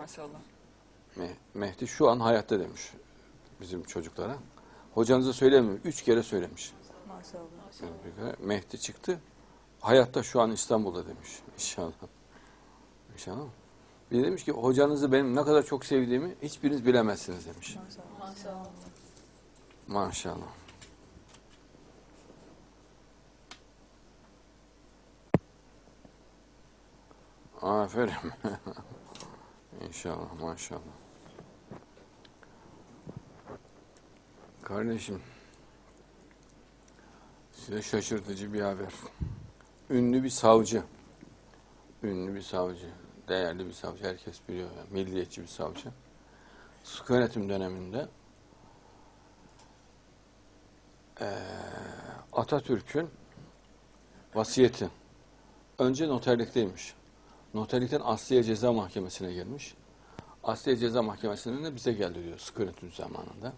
Maşallah. Me- Mehdi şu an hayatta demiş bizim çocuklara. Hocanıza söylemiyor. Üç kere söylemiş. Maşallah. Kere Mehdi çıktı. Hayatta şu an İstanbul'da demiş. İnşallah. İnşallah. Bir de demiş ki hocanızı benim ne kadar çok sevdiğimi hiçbiriniz bilemezsiniz demiş. Maşallah. Maşallah. Aferin. İnşallah, maşallah. Kardeşim, size şaşırtıcı bir haber. Ünlü bir savcı, ünlü bir savcı, değerli bir savcı, herkes biliyor. Yani, milliyetçi bir savcı. Sıkı yönetim döneminde eee, Atatürk'ün vasiyeti önce noterlikteymiş. Noterlikten Asliye Ceza Mahkemesi'ne girmiş. Asliye Ceza Mahkemesi'nden de bize geldi diyor yönetim zamanında.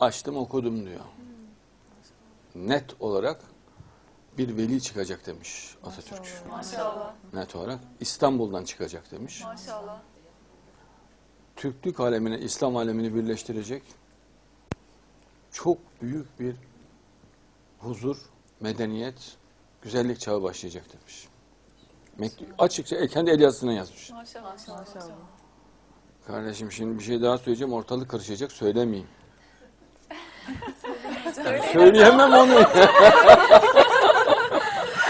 Açtım okudum diyor. Net olarak bir veli çıkacak demiş Atatürk. Maşallah. Net olarak İstanbul'dan çıkacak demiş. Maşallah. Türklük alemine, İslam alemini birleştirecek çok büyük bir huzur, medeniyet, güzellik çağı başlayacak demiş. Mektup, açıkça kendi el yazısına yazmış. Maşallah. Maşallah. Kardeşim şimdi bir şey daha söyleyeceğim, ortalık karışacak, söylemeyeyim. Söyleyemem onu.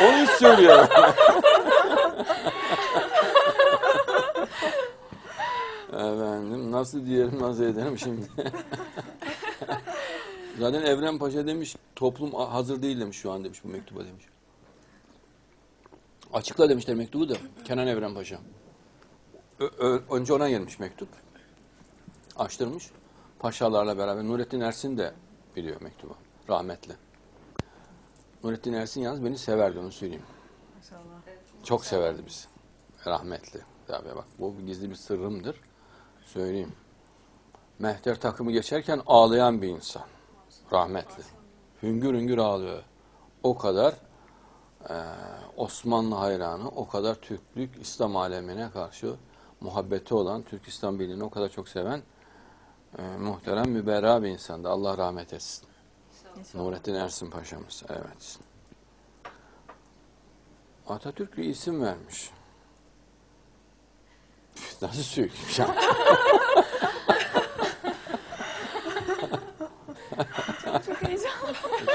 onu hiç söyleyemem. Efendim nasıl diyelim nasıl edelim şimdi. Zaten Evren Paşa demiş toplum hazır değil demiş şu an demiş bu mektuba demiş. Açıkla demişler mektubu da Kenan Evren Paşa. Ö- önce ona gelmiş mektup. Açtırmış. Paşalarla beraber Nurettin Ersin de biliyor mektubu. Rahmetli. Nurettin Ersin yalnız beni severdi onu söyleyeyim. Maşallah. Çok severdi bizi. Rahmetli. Tabii bak bu gizli bir sırrımdır. Söyleyeyim. Mehter takımı geçerken ağlayan bir insan. Rahmetli. Hüngür hüngür ağlıyor. O kadar eee, Osmanlı hayranı, o kadar Türklük, İslam alemine karşı muhabbeti olan, Türk İslam Birliği'ni o kadar çok seven eee, muhterem müberra bir insandı. Allah rahmet etsin. Nurettin Ersin Paşa'mız. Evet. Atatürk bir isim vermiş. Nasıl söyleyeyim ya? Çok heyecanlı.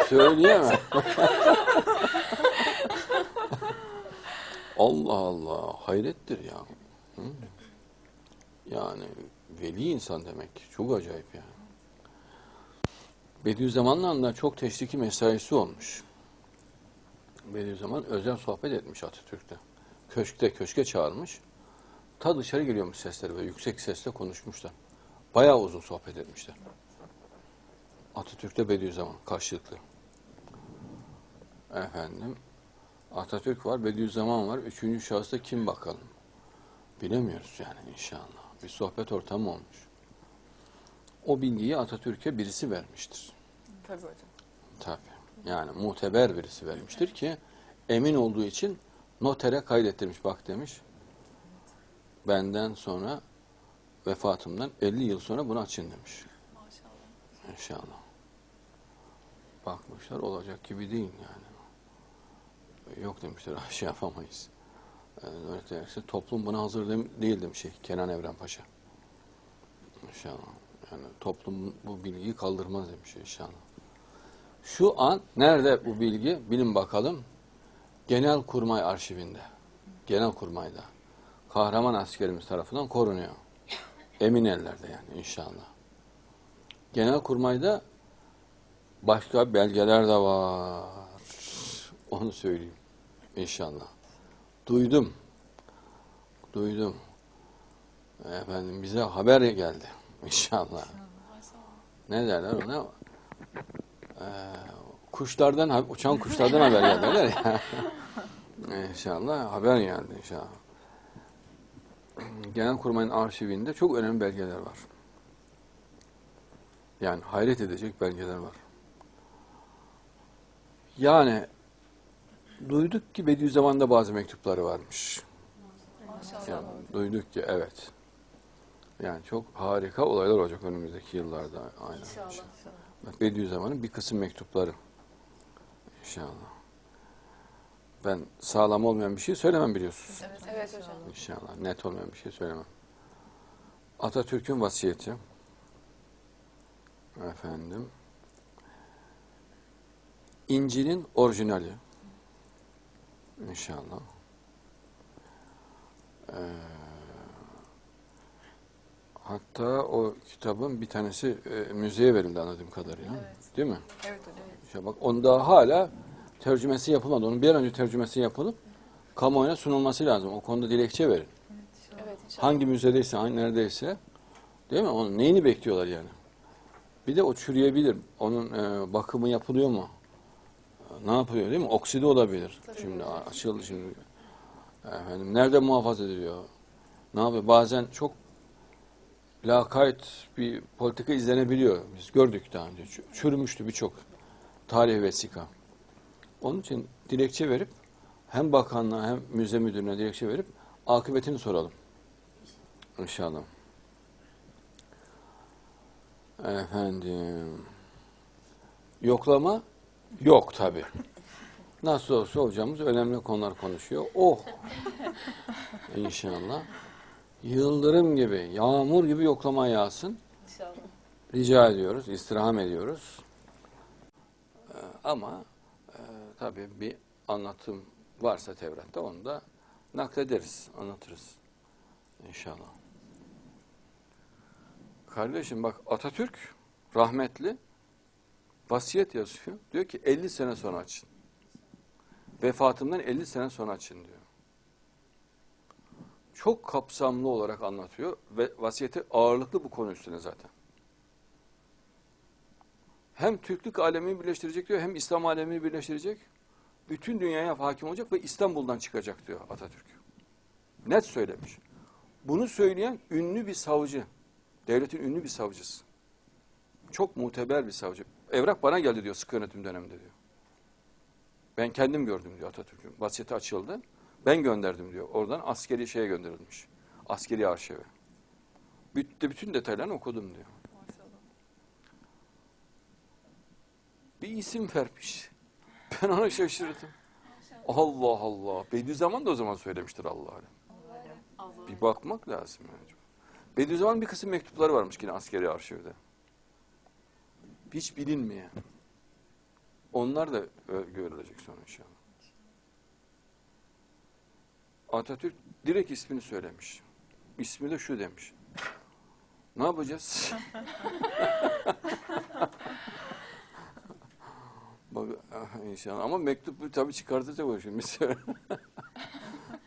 Söyleyemem. Allah Allah. Hayrettir ya. Hı? Yani veli insan demek. Çok acayip yani. Bediüzzaman'la da çok teşriki mesaisi olmuş. Bediüzzaman özel sohbet etmiş Atatürk'te. Köşkte, köşke çağırmış. Ta dışarı geliyormuş sesleri böyle yüksek sesle konuşmuşlar. Bayağı uzun sohbet etmişler. Atatürk'te Bediüzzaman karşılıklı. Efendim Atatürk var, Bediüzzaman var. Üçüncü şahısta kim bakalım? Bilemiyoruz yani inşallah. Bir sohbet ortamı olmuş. O bilgiyi Atatürk'e birisi vermiştir. Tabii hocam. Tabii. Yani muteber birisi vermiştir ki emin olduğu için notere kaydettirmiş. Bak demiş. Benden sonra vefatımdan 50 yıl sonra bunu açın demiş. Maşallah. İnşallah. Bakmışlar olacak gibi değil yani. Yok demişler şey yapamayız. Ee, derse toplum buna hazır değil demiş şey, Kenan Evren Paşa. İnşallah. Yani toplum bu bilgiyi kaldırmaz demiş inşallah. Şu an nerede bu bilgi? Bilin bakalım. Genelkurmay arşivinde. Genelkurmay'da. Kahraman askerimiz tarafından korunuyor. Emin ellerde yani inşallah. Genelkurmay'da başka belgeler de var. Onu söyleyeyim. İnşallah. Duydum. Duydum. Efendim bize haber geldi. İnşallah. Ne derler ona? Ee, kuşlardan, uçan kuşlardan haber geldi derler ya. İnşallah haber geldi inşallah. Genelkurmay'ın arşivinde çok önemli belgeler var. Yani hayret edecek belgeler var. Yani duyduk ki Bediüzzaman'da bazı mektupları varmış. Maşallah. Yani duyduk ki evet. Yani çok harika olaylar olacak önümüzdeki yıllarda. Aynen. İnşallah. Bak Bediüzzaman'ın bir kısım mektupları. İnşallah. Ben sağlam olmayan bir şey söylemem biliyorsunuz. Evet, Evet hocam. İnşallah. Net olmayan bir şey söylemem. Atatürk'ün vasiyeti. Efendim. İncil'in orijinali. İnşallah. Ee, hatta o kitabın bir tanesi e, müzeye verildi anladığım kadarıyla. Evet. Değil mi? Evet hocam. İşte bak onda hala tercümesi yapılmadı. Onun bir an önce tercümesi yapılıp kamuoyuna sunulması lazım. O konuda dilekçe verin. Evet inşallah. Hangi müzedeyse, hangi neredeyse değil mi? Onun neyini bekliyorlar yani? Bir de o çürüyebilir. Onun e, bakımı yapılıyor mu? Ne yapıyor değil mi? Okside olabilir. Tabii. Şimdi açıldı şimdi. Efendim nerede muhafaza ediliyor? Ne yapıyor? Bazen çok lakayt bir politika izlenebiliyor. Biz gördük daha önce. Çürümüştü birçok tarih vesika. Onun için dilekçe verip hem bakanlığa hem müze müdürüne dilekçe verip akıbetini soralım. İnşallah. Efendim. Yoklama yok tabi. Nasıl olsa hocamız önemli konular konuşuyor. Oh. İnşallah. Yıldırım gibi, yağmur gibi yoklama yağsın. İnşallah. Rica ediyoruz, istirham ediyoruz. Ee, ama e, tabii bir anlatım varsa Tevrat'ta onu da naklederiz, anlatırız. İnşallah. Kardeşim bak Atatürk rahmetli vasiyet yazıyor. Diyor ki 50 sene sonra açın. Vefatımdan 50 sene sonra açın diyor. Çok kapsamlı olarak anlatıyor ve vasiyeti ağırlıklı bu konu üstüne zaten hem Türklük alemini birleştirecek diyor hem İslam alemini birleştirecek. Bütün dünyaya hakim olacak ve İstanbul'dan çıkacak diyor Atatürk. Net söylemiş. Bunu söyleyen ünlü bir savcı. Devletin ünlü bir savcısı. Çok muteber bir savcı. Evrak bana geldi diyor sıkı yönetim döneminde diyor. Ben kendim gördüm diyor Atatürk'ün. Vasiyeti açıldı. Ben gönderdim diyor. Oradan askeri şeye gönderilmiş. Askeri arşive. Bütün, bütün detaylarını okudum diyor. Maşallah. bir isim vermiş. Ben ona şaşırdım. Allah Allah. Bediüzzaman da o zaman söylemiştir Allah'a. Allah. Bir bakmak lazım. Yani. Bediüzzaman'ın bir kısım mektupları varmış yine askeri arşivde. Hiç bilinmeyen. Onlar da ö- görülecek sonra inşallah. Atatürk direkt ismini söylemiş. İsmi de şu demiş. Ne yapacağız? Bak, ah, inşallah. Ama mektup tabii çıkartacak o şimdi.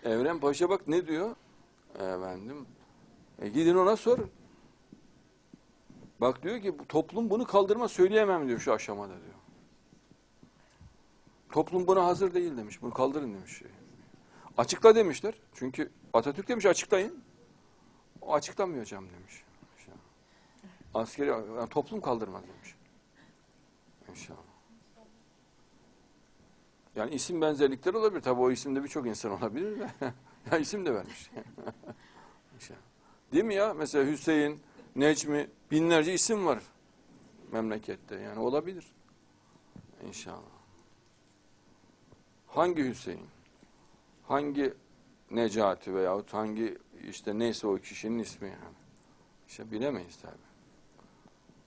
Evren Paşa bak ne diyor? Efendim. E gidin ona sorun. Bak diyor ki toplum bunu kaldırma söyleyemem diyor şu aşamada diyor. Toplum buna hazır değil demiş. Bunu kaldırın demiş. Açıkla demişler. Çünkü Atatürk demiş açıklayın. O açıklamıyor hocam demiş. Askeri yani toplum kaldırmaz demiş. İnşallah. Yani isim benzerlikleri olabilir. Tabii o isimde birçok insan olabilir de. ya isim de vermiş. İnşallah. Değil mi ya? Mesela Hüseyin, Necmi, binlerce isim var memlekette. Yani olabilir. İnşallah. Hangi Hüseyin? Hangi Necati veyahut hangi işte neyse o kişinin ismi yani. İşte bilemeyiz tabii.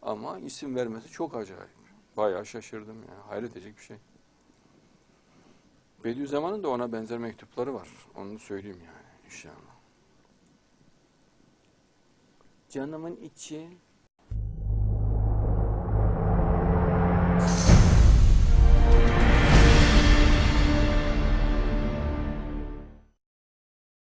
Ama isim vermesi çok acayip. Bayağı şaşırdım ya. Hayret edecek bir şey. Bediüzzaman'ın da ona benzer mektupları var. Onu söyleyeyim yani inşallah. Canımın içi